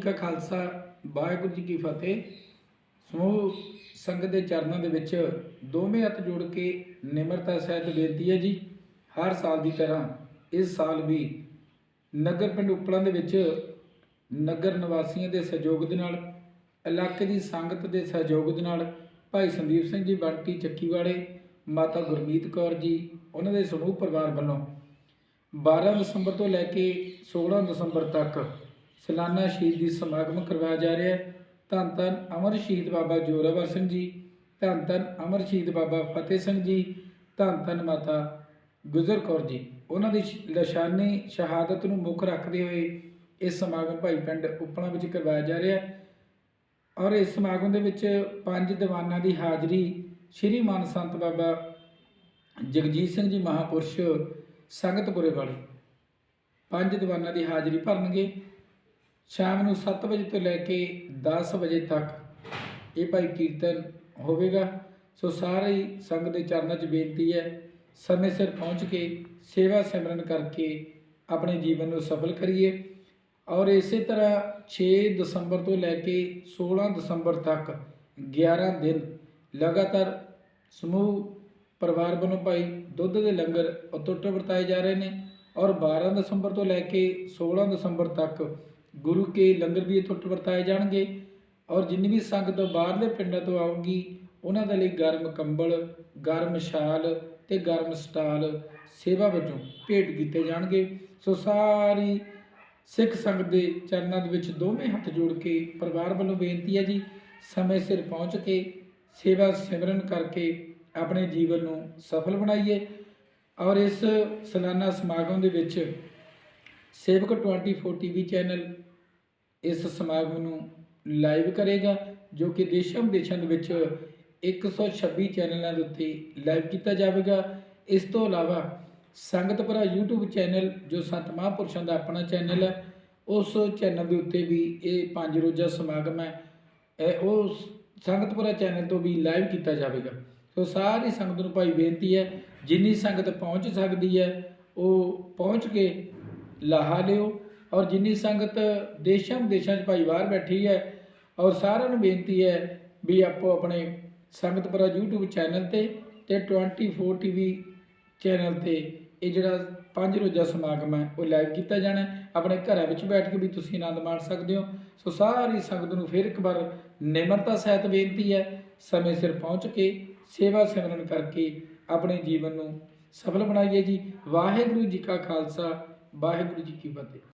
ਕਾ ਖਾਲਸਾ, ਵਾਹਿਗੁਰੂ ਜੀ ਕੀ ਫਤਿਹ। ਸਮੂਹ ਸੰਗਤ ਦੇ ਚਰਨਾਂ ਦੇ ਵਿੱਚ ਦੋਵੇਂ ਹੱਥ ਜੋੜ ਕੇ ਨਿਮਰਤਾ ਸਹਿਤ ਬੇਨਤੀ ਹੈ ਜੀ, ਹਰ ਸਾਲ ਦੀ ਤਰ੍ਹਾਂ ਇਸ ਸਾਲ ਵੀ ਨਗਰ ਪਿੰਡ ਉਪਲਾਂ ਦੇ ਵਿੱਚ ਨਗਰ ਨਿਵਾਸੀਆਂ ਦੇ ਸਹਿਯੋਗ ਦੇ ਨਾਲ, ਇਲਾਕੇ ਦੀ ਸੰਗਤ ਦੇ ਸਹਿਯੋਗ ਦੇ ਨਾਲ ਭਾਈ ਸੰਦੀਪ ਸਿੰਘ ਜੀ, ਬੰਟੀ ਚੱਕੀਵਾੜੇ, ਮਾਤਾ ਗੁਰਮੀਤ ਕੌਰ ਜੀ, ਉਹਨਾਂ ਦੇ ਸਮੂਹ ਪਰਿਵਾਰ ਵੱਲੋਂ 12 ਦਸੰਬਰ ਤੋਂ ਲੈ ਕੇ 16 ਦਸੰਬਰ ਤੱਕ ਸਾਲਾਨਾ ਸ਼ਹੀਦੀ ਸਮਾਗਮ ਕਰਵਾਇਆ ਜਾ ਰਿਹਾ ਹੈ। ਧੰਨ ਧੰਨ ਅਮਰ ਸ਼ਹੀਦ ਬਾਬਾ ਜੋਰਾਵਰ ਸਿੰਘ ਜੀ, ਧੰਨ ਧੰਨ ਅਮਰ ਸ਼ਹੀਦ ਬਾਬਾ ਫਤਿਹ ਸਿੰਘ ਜੀ, ਧੰਨ ਧੰਨ ਮਾਤਾ ਗੁਜਰ ਕੌਰ ਜੀ। ਉਹਨਾਂ ਦੀ ਸ਼- ਸ਼ਹਾਦਤ ਨੂੰ ਮੁੱਖ ਰੱਖਦੇ ਹੋਏ ਇਹ ਸਮਾਗਮ ਭਾਈ ਪਿੰਡ ਉਪਲਾ ਵਿੱਚ ਕਰਵਾਇਆ ਜਾ ਰਿਹਾ ਹੈ। ਔਰ ਇਸ ਸਮਾਗਮ ਦੇ ਵਿੱਚ ਪੰਜ ਦੀਵਾਨਾਂ ਦੀ ਹਾਜ਼ਰੀ ਸ਼੍ਰੀ ਮਾਨ ਸੰਤ ਬਾਬਾ ਜਗਜੀਤ ਸਿੰਘ ਜੀ ਮਹਾਪੁਰਸ਼ ਸੰਗਤਪੁਰੇ ਵਾਲੇ ਪੰਜ ਦੀਵਾਨਾਂ ਦੀ ਹਾਜ਼ਰੀ ਭਰਨਗੇ। ਸ਼ਾਮ ਨੂੰ 7 ਵਜੇ ਤੋਂ ਲੈ ਕੇ 10 ਵਜੇ ਤੱਕ ਇਹ ਭਾਈ ਕੀਰਤਨ ਹੋਵੇਗਾ। ਸੋ ਸਾਰੇ ਹੀ ਸੰਗਤ ਦੇ ਚਰਨਾਂ 'ਚ ਬੇਨਤੀ ਹੈ, ਸਮੇਂ ਸਿਰ ਪਹੁੰਚ ਕੇ ਸੇਵਾ ਸਿਮਰਨ ਕਰਕੇ ਆਪਣੇ ਜੀਵਨ ਨੂੰ ਸਫਲ ਕਰੀਏ। ਔਰ ਇਸੇ ਤਰ੍ਹਾਂ 6 ਦਸੰਬਰ ਤੋਂ ਲੈ ਕੇ 16 ਦਸੰਬਰ ਤੱਕ 11 ਦਿਨ ਲਗਾਤਾਰ ਸਮੂਹ ਪਰਿਵਾਰ ਵੱਲੋਂ ਭਾਈ ਦੁੱਧ ਦੇ ਲੰਗਰ ਅਤੁੱਟ ਵਰਤਾਏ ਜਾ ਰਹੇ ਨੇ। ਔਰ 12 ਦਸੰਬਰ ਤੋਂ ਲੈ ਕੇ 16 ਦਸੰਬਰ ਤੱਕ ਗੁਰੂ ਕੇ ਲੰਗਰ ਵੀ ਅਤੁੱਟ ਵਰਤਾਏ ਜਾਣਗੇ ਔਰ ਜਿੰਨੀ ਵੀ ਸੰਗਤ ਬਾਹਰਲੇ ਪਿੰਡਾਂ ਤੋਂ ਆਊਗੀ, ਉਹਨਾਂ ਦੇ ਲਈ ਗਰਮ ਕੰਬਲ, ਗਰਮ ਸ਼ਾਲ ਤੇ ਗਰਮ ਸਟਾਲ ਸੇਵਾ ਵਜੋਂ ਭੇਟ ਕੀਤੇ ਜਾਣਗੇ। ਸੋ ਸਾਰੀ ਸਿੱਖ ਸੰਗਤ ਦੇ ਚਰਨਾਂ ਦੇ ਵਿੱਚ ਦੋਵੇਂ ਹੱਥ ਜੋੜ ਕੇ ਪਰਿਵਾਰ ਵੱਲੋਂ ਬੇਨਤੀ ਹੈ ਜੀ, ਸਮੇਂ ਸਿਰ ਪਹੁੰਚ ਕੇ ਸੇਵਾ ਸਿਮਰਨ ਕਰਕੇ ਆਪਣੇ ਜੀਵਨ ਨੂੰ ਸਫਲ ਬਣਾਈਏ ਔਰ ਇਸ ਸਾਲਾਨਾ ਸਮਾਗਮ ਦੇ ਵਿੱਚ ਸੇਵਕ 24 ਟੀਵੀ ਚੈਨਲ ਇਸ ਸਮਾਗਮ ਨੂੰ ਲਾਈਵ ਕਰੇਗਾ, ਜੋ ਕਿ ਦੇਸ਼ਾਂ ਵਿਦੇਸ਼ਾਂ ਦੇ ਵਿੱਚ 126 ਚੈਨਲਾਂ ਦੇ ਉੱਤੇ ਲਾਈਵ ਕੀਤਾ ਜਾਵੇਗਾ। ਇਸ ਤੋਂ ਇਲਾਵਾ ਸੰਗਤਪੁਰਾ YouTube ਚੈਨਲ ਜੋ ਸੰਤ ਮਹਾਂਪੁਰਸ਼ਾਂ ਦਾ ਆਪਣਾ ਚੈਨਲ ਹੈ, ਉਸ ਚੈਨਲ ਦੇ ਉੱਤੇ ਵੀ ਇਹ ਪੰਜ ਰੋਜ਼ਾ ਸਮਾਗਮ ਹੈ। ਉਹ ਸੰਗਤਪੁਰਾ ਚੈਨਲ ਤੋਂ ਵੀ ਲਾਈਵ ਕੀਤਾ ਜਾਵੇਗਾ। ਸੋ ਸਾਰੀ ਸੰਗਤ ਨੂੰ ਭਾਈ ਬੇਨਤੀ ਹੈ, ਜਿੰਨੀ ਸੰਗਤ ਪਹੁੰਚ ਸਕਦੀ ਹੈ, ਉਹ ਪਹੁੰਚ ਕੇ ਲਾਹਾ ਲਿਓ। ਔਰ ਜਿੰਨੀ ਸੰਗਤ ਦੇਸ਼ਾਂ ਵਿਦੇਸ਼ਾਂ 'ਚ ਭਾਈ ਬਾਹਰ ਬੈਠੀ ਹੈ, ਔਰ ਸਾਰਿਆਂ ਨੂੰ ਬੇਨਤੀ ਹੈ ਵੀ ਆਪੋ ਆਪਣੇ ਸੰਗਤਪੁਰਾ YouTube ਚੈਨਲ ਤੇ ਤੇ 24 ਟੀਵੀ ਚੈਨਲ ਤੇ ਇਹ ਜਿਹੜਾ ਪੰਜ ਰੋਜ਼ਾ ਸਮਾਗਮ ਹੈ, ਉਹ ਲਾਈਵ ਕੀਤਾ ਜਾਣਾ ਆਪਣੇ ਘਰਾਂ ਵਿੱਚ ਬੈਠ ਕੇ ਵੀ ਤੁਸੀਂ ਆਨੰਦ ਮਾਣ ਸਕਦੇ ਹੋ। ਸੋ ਸਾਰੀ ਸੰਗਤ ਨੂੰ ਫਿਰ ਇੱਕ ਵਾਰ ਨਿਮਰਤਾ ਸਹਿਤ ਬੇਨਤੀ ਹੈ, ਸਮੇਂ ਸਿਰ ਪਹੁੰਚ ਕੇ ਸੇਵਾ ਸਿਮਰਨ ਕਰਕੇ ਆਪਣੇ ਜੀਵਨ ਨੂੰ ਸਫਲ ਬਣਾਈਏ ਜੀ। ਵਾਹਿਗੁਰੂ ਜੀ ਕਾ ਖਾਲਸਾ ਵਾਹਿਗੁਰੂ ਜੀ ਕੀ ਫਤਿਹ